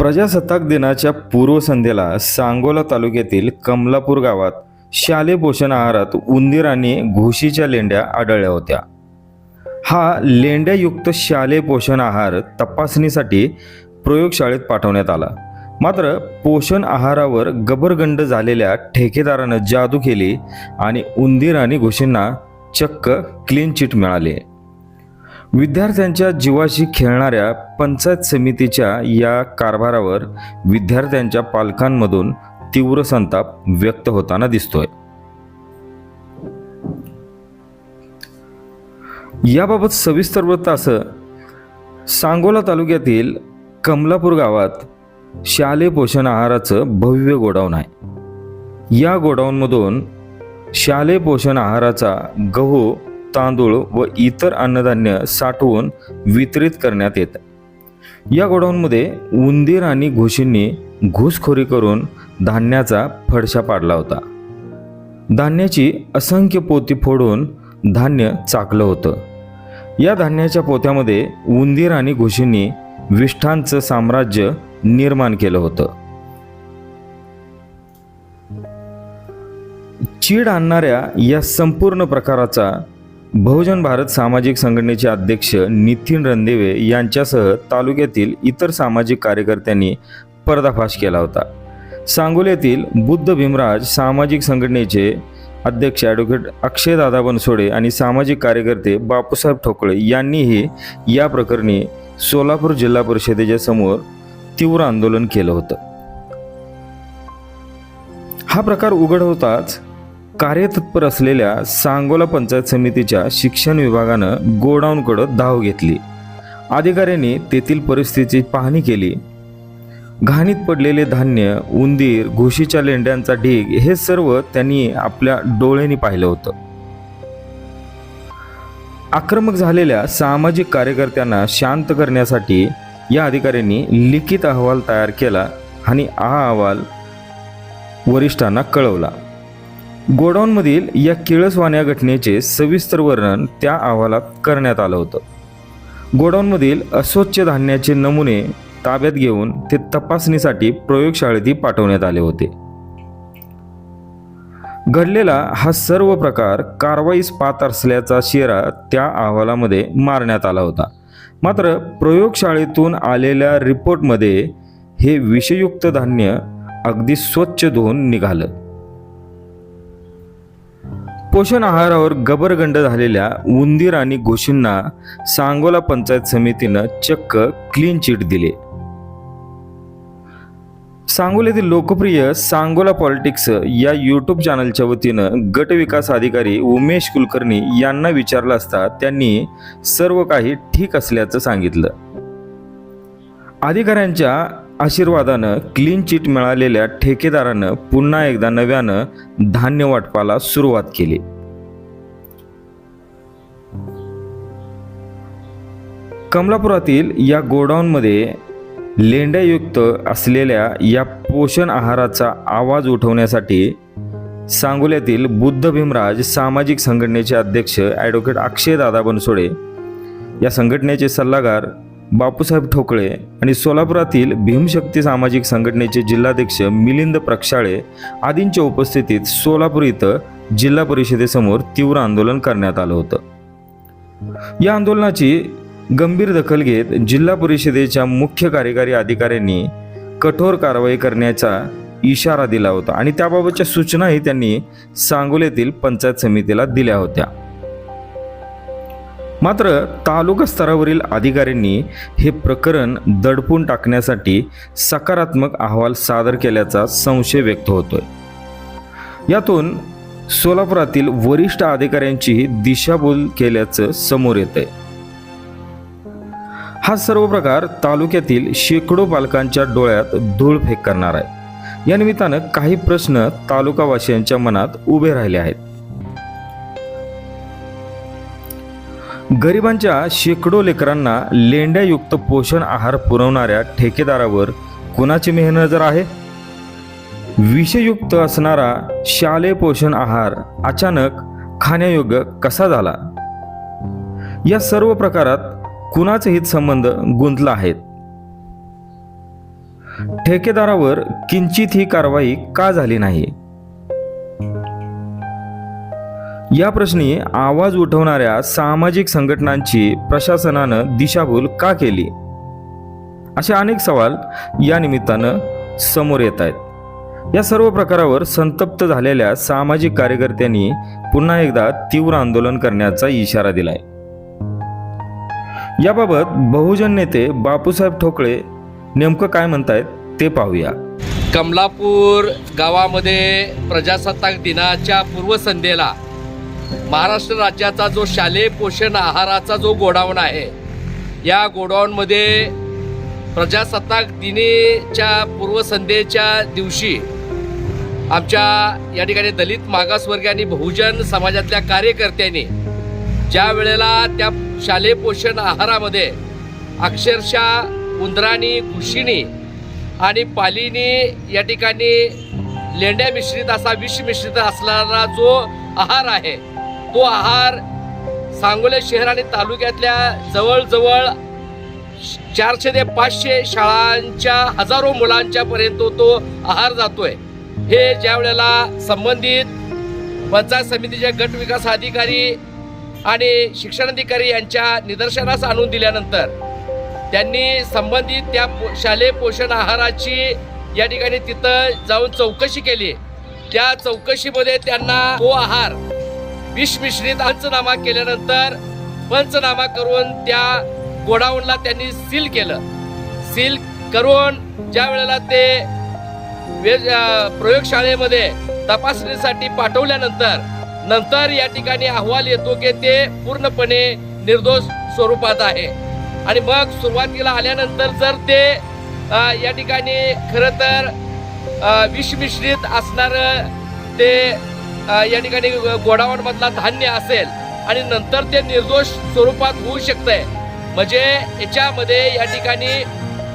प्रजासत्ताक दिनाच्या पूर्वसंध्येला सांगोला तालुक्यातील कमलापूर गावात शालेय पोषण आहारात उंदीर आणि घोशीच्या लेंड्या आढळल्या होत्या. हा लेंड्यायुक्त शालेय पोषण आहार तपासणीसाठी प्रयोगशाळेत पाठवण्यात आला. मात्र पोषण आहारावर गबरगंड झालेल्या ठेकेदारानं जादू केली आणि उंदीर आणि घोशींना चक्क क्लीन चिट मिळाले. विद्यार्थ्यांच्या जीवाशी खेळणाऱ्या पंचायत समितीच्या या कारभारावर विद्यार्थ्यांच्या पालकांमधून तीव्र संताप व्यक्त होताना दिसतोय. याबाबत सविस्तर वृत्त असं सांगोला तालुक्यातील कमलापूर गावात शालेय पोषण आहाराचं भव्य गोडाऊन आहे. या गोडाऊनमधून शालेय पोषण आहाराचा गहू तांदूळ व इतर अन्नधान्य साठवून वितरित करण्यात येतं. या गोडाऊनमध्ये उंदीर आणि घुशींनी घुसखोरी करून धान्याचा फडशा पाडला होता. धान्याची असंख्य पोती फोडून धान्य चाकलं होतं. या धान्याच्या पोत्यामध्ये उंदीर आणि घुशींनी विष्ठांचं साम्राज्य निर्माण केलं होतं. चीड आणणाऱ्या या संपूर्ण प्रकाराचा बहुजन भारत सामाजिक संघटनेचे अध्यक्ष नितीन रणदेवे यांच्यासह तालुक्यातील इतर सामाजिक कार्यकर्त्यांनी पर्दाफाश केला होता. सांगोल्यातील बुद्ध भीमराज सामाजिक संघटनेचे अध्यक्ष ॲडव्होकेट अक्षयदादा बनसोडे आणि सामाजिक कार्यकर्ते बापूसाहेब ठोकळे यांनीही या प्रकरणी सोलापूर जिल्हा परिषदेच्या समोर तीव्र आंदोलन केलं होतं. हा प्रकार उघड होताच कार्यतत्पर असलेल्या सांगोला पंचायत समितीच्या शिक्षण विभागानं गोडाऊनकडं धाव घेतली. अधिकाऱ्यांनी तेथील परिस्थितीची पाहणी केली. घाणीत पडलेले धान्य उंदीर घुशीच्या लेंड्यांचा ढीग हे सर्व त्यांनी आपल्या डोळ्यांनी पाहिलं होतं. आक्रमक झालेल्या सामाजिक कार्यकर्त्यांना शांत करण्यासाठी या अधिकाऱ्यांनी लिखित अहवाल तयार केला आणि हा अहवाल वरिष्ठांना कळवला. गोडाऊनमधील या किळसवाण्या घटनेचे सविस्तर वर्णन त्या अहवालात करण्यात आलं होतं. गोडाऊनमधील अस्वच्छ धान्याचे नमुने ताब्यात घेऊन ते तपासणीसाठी प्रयोगशाळेतही पाठवण्यात आले होते. घडलेला हा सर्व प्रकार कारवाईस पात असल्याचा शेरा त्या अहवालामध्ये मारण्यात आला होता. मात्र प्रयोगशाळेतून आलेल्या रिपोर्टमध्ये हे विषयुक्त धान्य अगदी स्वच्छ धुवून निघालं. पोषण आहारावर गबरगंड झालेल्या उंदीर आणि घोशींना सांगोला पंचायत समितीनं चक्क क्लीन चिट दिले. सांगोल्यातील लोकप्रिय सांगोला पॉलिटिक्स या यूट्यूब चॅनलच्या वतीनं गट विकास अधिकारी उमेश कुलकर्णी यांना विचारलं असता त्यांनी सर्व काही ठीक असल्याचं सांगितलं. अधिकाऱ्यांच्या आशीर्वादानं क्लीन चिट मिळालेल्या ठेकेदारानं पुन्हा एकदा नव्यानं धान्य वाटपाला सुरुवात केली. कमलापुरातील या गोडाऊनमध्ये लेंड्यायुक्त असलेल्या या पोषण आहाराचा आवाज उठवण्यासाठी सांगोल्यातील बुद्ध भीमराज सामाजिक संघटनेचे अध्यक्ष ॲडव्होकेट अक्षयदादा बनसोडे या संघटनेचे सल्लागार बापूसाहेब ठोकळे आणि सोलापुरातील भीमशक्ती सामाजिक संघटनेचे जिल्हाध्यक्ष मिलिंद प्रक्षाळे आदींच्या उपस्थितीत सोलापूर इथं जिल्हा परिषदेसमोर तीव्र आंदोलन करण्यात आलं होतं. या आंदोलनाची गंभीर दखल घेत जिल्हा परिषदेच्या मुख्य कार्यकारी अधिकाऱ्यांनी कठोर कारवाई करण्याचा इशारा दिला होता आणि त्याबाबतच्या सूचनाही त्यांनी सांगोल्यातील पंचायत समितीला दिल्या होत्या. मात्र तालुका स्तरावरील अधिकाऱ्यांनी हे प्रकरण दडपून टाकण्यासाठी सकारात्मक अहवाल सादर केल्याचा संशय व्यक्त होतोय. यातून सोलापुरातील वरिष्ठ अधिकाऱ्यांचीही दिशाभूल केल्याचं समोर येतंय. हा सर्व प्रकार तालुक्यातील शेकडो पालकांच्या डोळ्यात धूळ फेक करणार आहे. या निमित्तानं काही प्रश्न तालुकावासियांच्या मनात उभे राहिले आहेत. गरिबांच्या शेकडो लेकरांना लेंड्यायुक्त पोषण आहार पुरवणाऱ्या ठेकेदारावर कुणाची मेहनजर आहे? विषयुक्त असणारा शालेय पोषण आहार अचानक खाण्यायोग्य कसा झाला? या सर्व प्रकारात कुणाचे हित संबंध गुंतला आहेत? ठेकेदारावर किंचित ही कारवाई का झाली नाही? या प्रश्नी आवाज उठवणाऱ्या सामाजिक संघटनांची प्रशासनानं दिशाभूल का केली? असे अनेक सवाल या निमित्तानं समोर येत आहेत. या सर्व प्रकारावर संतप्त झालेल्या सामाजिक कार्यकर्त्यांनी पुन्हा एकदा तीव्र आंदोलन करण्याचा इशारा दिलाय. याबाबत बहुजन नेते बापूसाहेब ठोकळे नेमकं काय म्हणतायत ते पाहूया. कमलापूर गावामध्ये प्रजासत्ताक दिनाच्या पूर्वसंध्येला महाराष्ट्र राज्याचा जो शालेय पोषण आहाराचा जो गोडाऊन आहे या गोडाऊनमध्ये प्रजासत्ताक दिनेच्या पूर्वसंध्येच्या दिवशी आमच्या या ठिकाणी दलित मागासवर्गीय आणि बहुजन समाजातल्या कार्यकर्त्यांनी ज्या वेळेला त्या शालेय पोषण आहारामध्ये अक्षरशः उंदराणी घुशीणी आणि पालीनी या ठिकाणी लेंड्या मिश्रित असा विष मिश्रित असणारा जो आहार आहे तो आहार सांगोले शहर आणि तालुक्यातल्या जवळजवळ चारशे ते पाचशे शाळांच्या हजारो मुलांच्या पर्यंत तो आहार जातोय. हे ज्या वेळेला संबंधित पंचायत समितीचे गट विकास अधिकारी आणि शिक्षणाधिकारी यांच्या निदर्शनास आणून दिल्यानंतर त्यांनी संबंधित त्या पो- शालेय पोषण आहाराची या ठिकाणी तिथं जाऊन चौकशी केली. त्या चौकशीमध्ये त्यांना तो आहार विष मिश्रित पंचनामा केल्यानंतर पंचनामा करून त्या गोडाऊनला त्यांनी सील केलं. सील करून ज्या वेळेला ते वे- प्रयोगशाळेमध्ये तपासणीसाठी पाठवल्यानंतर नंतर या ठिकाणी अहवाल येतो की ते पूर्णपणे निर्दोष स्वरूपात आहे. आणि मग सुरुवातीला आल्यानंतर जर ते या ठिकाणी खरं तर विषमिश्रित असणारं ते या ठिकाणी गोडावण मधला धान्य असेल आणि नंतर ते निर्दोष स्वरूपात होऊ शकतंय. म्हणजे याच्यामध्ये या ठिकाणी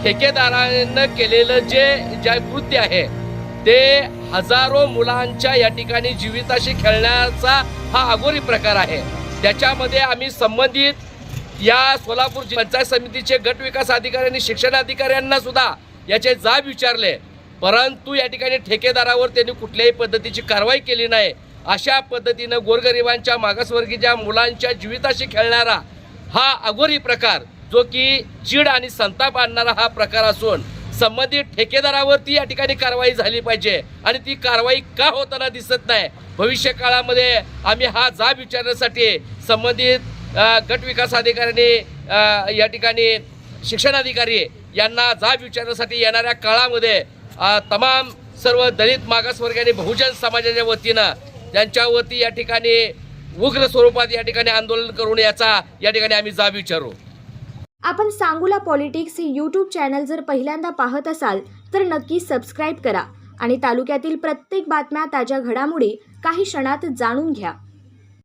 ठेकेदारानं केलेलं जे जे कृत्य आहे ते हजारो मुलांच्या या ठिकाणी जीविताशी खेळण्याचा हा अगोरी प्रकार आहे. त्याच्यामध्ये आम्ही संबंधित या सोलापूर पंचायत समितीचे गट विकास अधिकारी आणि शिक्षण अधिकाऱ्यांना सुद्धा याचे जाब विचारले. परंतु या ठिकाणी ठेकेदारावर त्यांनी कुठल्याही पद्धतीची कारवाई केली नाही. अशा पद्धतीनं गोरगरिबांच्या मागासवर्गीच्या मुलांच्या जीविताशी खेळणारा हा अगोरी प्रकार जो की चीड आणि संताप आणणारा हा प्रकार असून संबंधित ठेकेदारावरती या ठिकाणी कारवाई झाली पाहिजे आणि ती कारवाई का होताना दिसत नाही भविष्य काळामध्ये आम्ही हा जाब विचारण्यासाठी संबंधित गट विकास अधिकाऱ्यांनी या ठिकाणी शिक्षणाधिकारी यांना जाब विचारण्यासाठी येणाऱ्या काळामध्ये तमाम सर्व दलित मागासवर्गीय बहुजन समाजाच्या वतीनं त्यांच्यावरती या ठिकाणी उग्र स्वरूपात या ठिकाणी आंदोलन करून याचा या ठिकाणी आम्ही जाब विचारू. आपण सांगूला पॉलिटिक्स हे यूट्यूब चॅनल जर पहिल्यांदा पाहत असाल तर नक्की सबस्क्राईब करा आणि तालुक्यातील प्रत्येक बातम्या ताज्या घडामोडी काही क्षणात जाणून घ्या.